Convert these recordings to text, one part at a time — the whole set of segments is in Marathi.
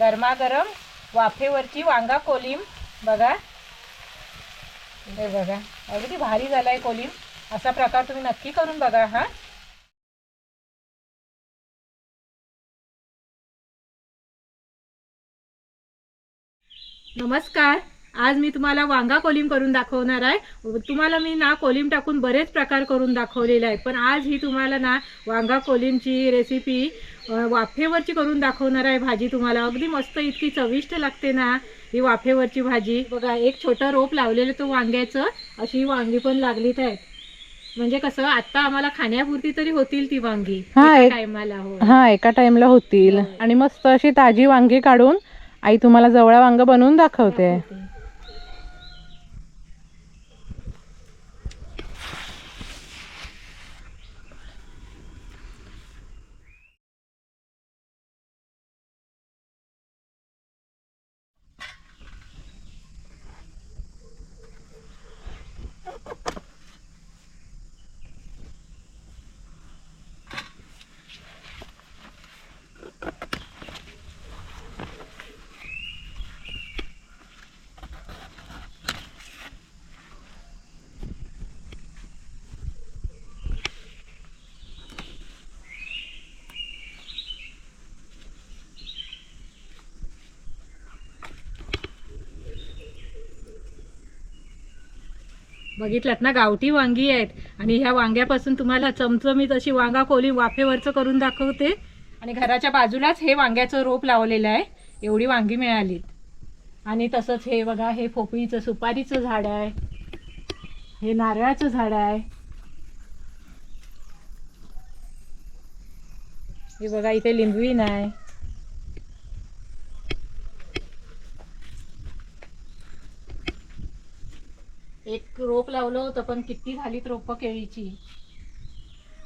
गरमागरम वाफेवरची वांगा कोलिम. बघा. हे बघा. अगदी भारी झालाय कोलिम. असा प्रकार तुम्ही नक्की करून बघा हा. नमस्कार. आज मी तुम्हाला वांगा कोलिम करून दाखवणार आहे. तुम्हाला मी ना कोलिम टाकून बरेच प्रकार करून दाखवलेले आहेत. पण आज ही तुम्हाला ना वांगा कोलिमची रेसिपी वाफेवरची करून दाखवणार आहे भाजी तुम्हाला. अगदी मस्त इतकी चविष्ट लागते ना ही वाफेवरची भाजी. बघा एक छोटं रोप लावलेलं तो वांग्याचं. अशी ही वांगी पण लागलीत आहेत. म्हणजे कसं आता आम्हाला खाण्यापुरती तरी होतील ती वांगी. हा, एक- टायमाला हो. हा एका टाइमला होतील. होय. आणि मस्त अशी ताजी वांगी काढून आई तुम्हाला जवळा वांग बनवून दाखवते. बघितलात ना गावठी वांगी आहेत. आणि ह्या वांग्यापासून तुम्हाला चमचमीत अशी वांगा कोली वाफेवरचं करून दाखवते. आणि घराच्या बाजूलाच हे वांग्याचं रोप लावलेलं आहे. एवढी वांगी मिळालीत आणि तसंच हे बघा हे फोपळीचं सुपारीचं झाड आहे. हे नारळाचं झाड आहे. हे बघा इथे लिंबवीन आहे एक रोप लावलं होतं पण किती झालीत रोप केळीची?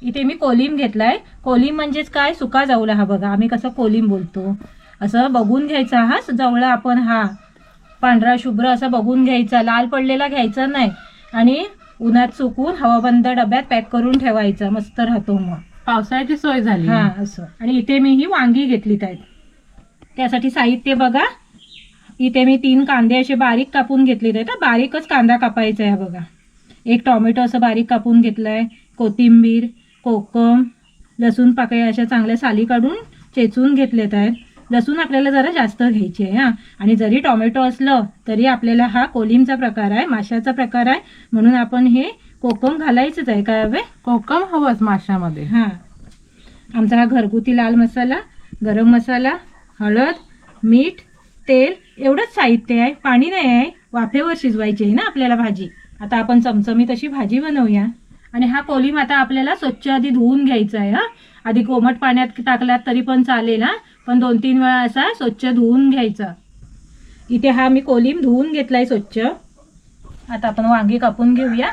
इथे मी कोलिम घेतलाय. कोलिम म्हणजेच काय? सुका जवळा हा बघा. आम्ही कसं कोलिम बोलतो. असं बघून घ्यायचा हा. जवळा आपण हा पांढरा शुभ्र असा बघून घ्यायचा. लाल पडलेला घ्यायचा नाही. आणि उन्हात सुकून हवाबंद डब्यात पॅक करून ठेवायचा. मस्त राहतो मग. पावसाळ्याची सोय झाली. हा असं. आणि इथे मी ही वांगी घेतली आहेत. त्यासाठी साहित्य बघा. इथे मी तीन कांदे असे बारीक कापून घेतले आहेत. बारीकच कांदा कापायचा आहे बघा. एक टॉमॅटो असं बारीक कापून घेतलाय कोथिंबीर कोकम लसूण पाकळ्या अशा चांगल्या साली काढून चेचून घेतलेत आहेत. लसूण आपल्याला जरा जास्त घ्यायची आहे हा. आणि जरी टॉमॅटो असलं तरी आपल्याला हा कोलिमचा प्रकार आहे माशाचा प्रकार आहे. म्हणून आपण हे कोकम घालायचंच आहे. काय हवे? कोकम हवंच माशामध्ये. हां. आमचा हा घरगुती लाल मसाला गरम मसाला हळद मीठ तेल एवढंच साहित्य आहे पाणी नाही आहे वाफेवर शिजवायची आहे ना आपल्याला भाजी. आता आपण चमचमीत अशी भाजी बनवूया. आणि हा कोलिम आता आपल्याला स्वच्छ आधी धुवून घ्यायचा आहे हा. आधी कोमट पाण्यात टाकलात तरी पण चालेल हा. पण दोन तीन वेळा असा स्वच्छ धुवून घ्यायचा. इथे हा मी कोलिम धुवून घेतलाय स्वच्छ. आता आपण वांगी कापून घेऊया.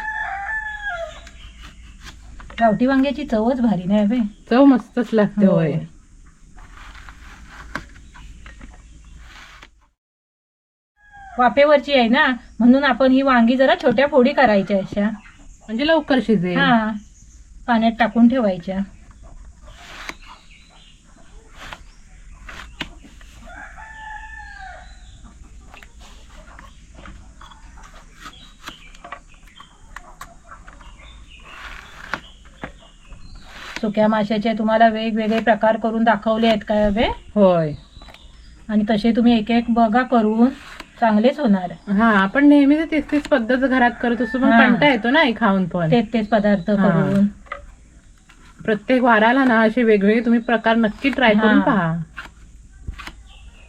गावठी वांग्याची चवच भारी नाही बे चव मस्तच लागते हो. होय. वाफेवरची आहे ना? म्हणून आपण ही वांगी जरा छोट्या फोडी करायच्या अशा. म्हणजे लवकर शिजेल. हा. पाण्यात टाकून ठेवायच्या. सुक्या माशाचे तुम्हाला वेगवेगळे प्रकार करून दाखवले आहेत काय हवे होय. आणि तसे तुम्ही एक एक बघा करून. चांगलेच होणार. हा आपण नेहमी तीच तीच पद्धत घरात करत असतो पण हा. कंटा येतो ना हे खाऊन पण. तेच तेच पदार्थ हा. करून. प्रत्येक वाराला ना असे वेगवेगळे तुम्ही प्रकार नक्की ट्राय करून हा. पहा.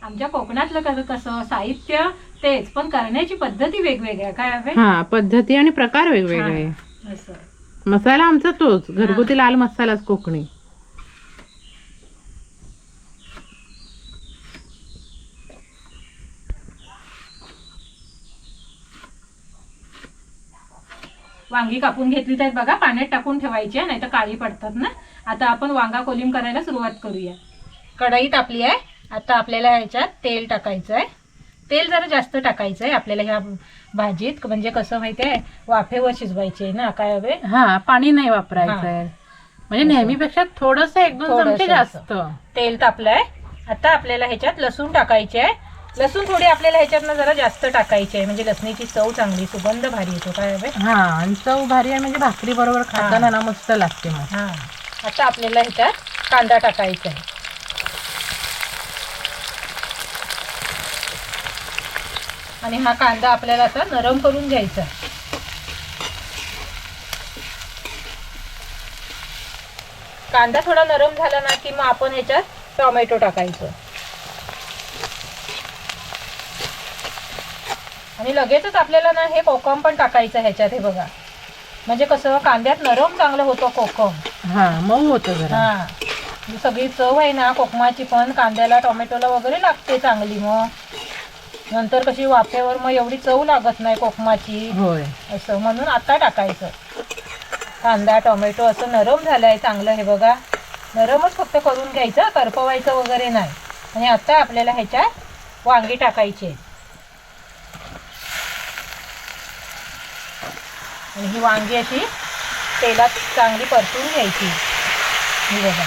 आमच्या कोकणातलं कसं कसं साहित्य तेच पण करण्याची पद्धती वेगवेगळ्या. काय हवे? हा पद्धती आणि प्रकार वेगवेगळे. असं. मसाला आमचा तोच घरगुती लाल मसालाच कोकणी. वांगी कापून घेतली तर बघा पाण्यात टाकून ठेवायची नाही तर काळी पडतात ना. आता आपण वांगा कोलिम करायला सुरुवात करूया. कढई तापली आहे. आता आपल्याला ह्याच्यात तेल टाकायचं आहे. तेल जरा जास्त टाकायचं आहे आपल्याला ह्या भाजीत म्हणजे कसं माहिती आहे वाफेवर शिजवायची आहे ना काय हवे? हा पाणी नाही वापरायचं. आहे. म्हणजे नेहमीपेक्षा थोडस एक दोन चमचे. जास्त. तेल तापलंय आता आपल्याला ह्याच्यात लसूण टाकायचे आहे. लसूण थोडी आपल्याला ह्याच्यातनं जरा जास्त टाकायची आहे. म्हणजे लसणीची चव चांगली सुगंध भारी येतो काय हवे हा आणि चव भारी आहे म्हणजे भाकरी बरोबर खाताना ना मस्त लागते मग. हां. आता आपल्याला ह्याच्यात कांदा टाकायचा आहे. आणि हा कांदा आपल्याला असा नरम करून घ्यायचा आहे. कांदा थोडा नरम झाला ना की मग आपण ह्याच्यात टोमॅटो टाकायचं. आणि लगेचच आपल्याला ना हे कोकम पण टाकायचं ह्याच्यात हे बघा. म्हणजे कसं कांद्यात नरम चांगलं होतं कोकम. हा मऊ होतं जरा. हा. सगळी चव आहे ना कोकमाची पण कांद्याला टोमॅटोला वगैरे लागते चांगली मग. नंतर कशी वाफेवर मग एवढी चव लागत नाही कोकमाची. होय. असं म्हणून आता टाकायचं. कांदा टोमॅटो असं नरम झालं आहे चांगलं हे बघा. नरमच फक्त करून घ्यायचं करपवायचं वगैरे नाही. आणि आता आपल्याला ह्याच्यात वांगी टाकायची आहेत. आणि ही वांगी अशी तेलात चांगली परतून घ्यायची. ही बघा.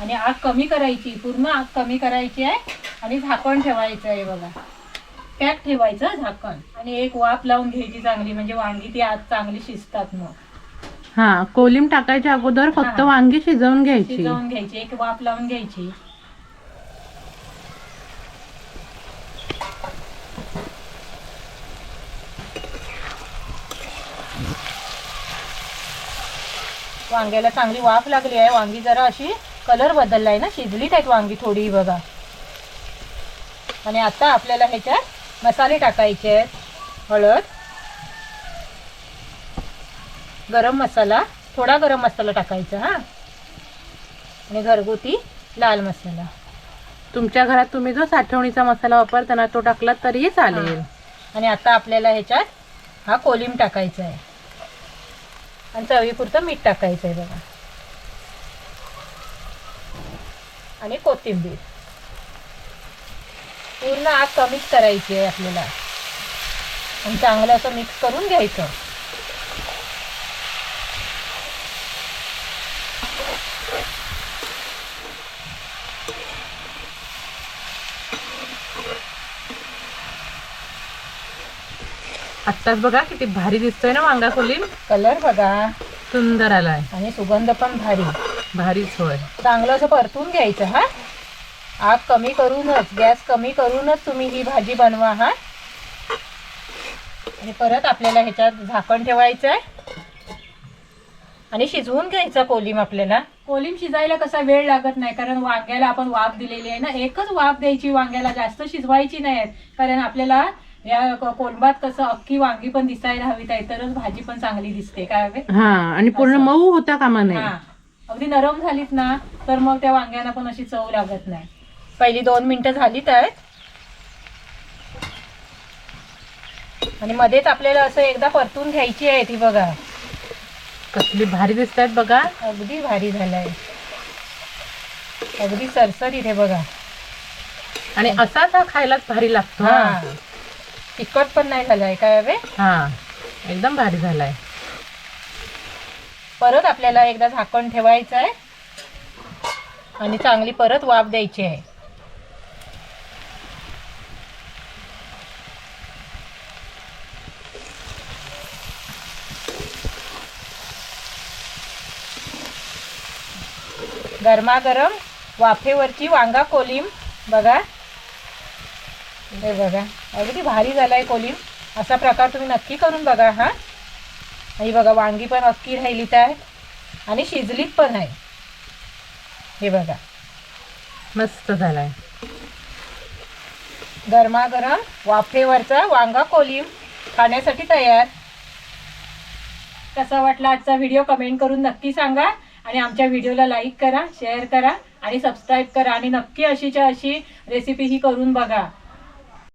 आणि आग कमी करायची पूर्ण आग कमी करायची आहे आणि झाकण ठेवायचं आहे बघा. पॅक ठेवायचं झाकण. आणि एक वाफ लावून घ्यायची चांगली म्हणजे वांगी ती आत चांगली शिजतात मग. हा कोलिम टाकायच्या अगोदर फक्त. वांगी शिजवून घ्यायची. शिजवून घ्यायची एक वाफ लावून घ्यायची. वांग्याला चांगली वाफ लागली आहे. वांगी जरा अशी कलर बदललाय ना. शिजलीत आहेत वांगी थोडी बघा. आणि आता आपल्याला ह्याच्यात मसाले टाकायचे आहेत. हळद गरम मसाला थोडा गरम मसाला टाकायचा हा. आणि घरगुती लाल मसाला. तुमच्या घरात तुम्ही जो साठवणीचा मसाला वापरता ना तो टाकला तरीही चालेल. आणि आता आपल्याला ह्याच्यात हा कोलिम टाकायचा आहे. आणि चवीपुरतं मीठ टाकायचं आहे बघा. आणि कोथिंबीर. पूर्ण आग कमीच करायची आहे आपल्याला. आणि चांगलं असं मिक्स करून घ्यायचं. आत्ताच बघा किती भारी दिसतोय ना वांगा कोलिम कलर बघा. सुंदर आलाय. आणि सुगंध पण भारी. भारीच होय. चांगलं असं परतून घ्यायचं हा? आग कमी करूनच गॅस कमी करूनच तुम्ही ही भाजी बनवा हा? आणि परत आपल्याला ह्याच्यात झाकण ठेवायचं आहे आणि शिजवून घ्यायचा कोलिम आपल्याला. कोलिम शिजायला कसा वेळ लागत नाही कारण वांग्याला आपण वाफ दिलेली आहे ना एकच वाफ द्यायची वांग्याला जास्त शिजवायची नाही. कारण आपल्याला या कोलंबात कसं अख्खी वांगी पण दिसायला हवी आहे तरच भाजी पण चांगली दिसते काय हवे हा आणि पूर्ण असं. मऊ होता कामा हा नये अगदी नरम झालीत ना तर मग त्या वांग्यांना पण अशी चव लागत नाही. पहिली दोन मिनिटं झालीत आहेत. आणि मध्येच आपल्याला असं एकदा परतून घ्यायची आहे ती बघा. कसली भारी दिसत आहेत बघा. अगदी भारी झालाय. अगदी सरसरीत आहे बघा. आणि असाच हा खायलाच भारी लागतो हा. हा. तिखट पण नाही झालाय काय हवे हा एकदम भारी झालाय. परत आपल्याला एकदा झाकण ठेवायचं आहे. आणि चांगली परत वाफ द्यायची आहे. गरमागरम वाफेवरची वांगा कोलिम बघा. हे बघा. अगदी भारी झाला आहे कोलीम असा प्रकार तुम्ही नक्की करून बघा हा. ही बघा वांगी पण अक्की राहिलीत आहे. आणि शिजलीत पण आहे. हे बघा. मस्त झालाय. गरमागरम वाफेवरचा वांगा कोलीम खाण्यासाठी तयार. कसा वाटला आजचा व्हिडिओ कमेंट करून नक्की सांगा. आणि आमच्या व्हिडिओला लाईक करा शेअर करा आणि सबस्क्राईब करा. आणि नक्की अशीच्या अशी रेसिपी ही करून बघा.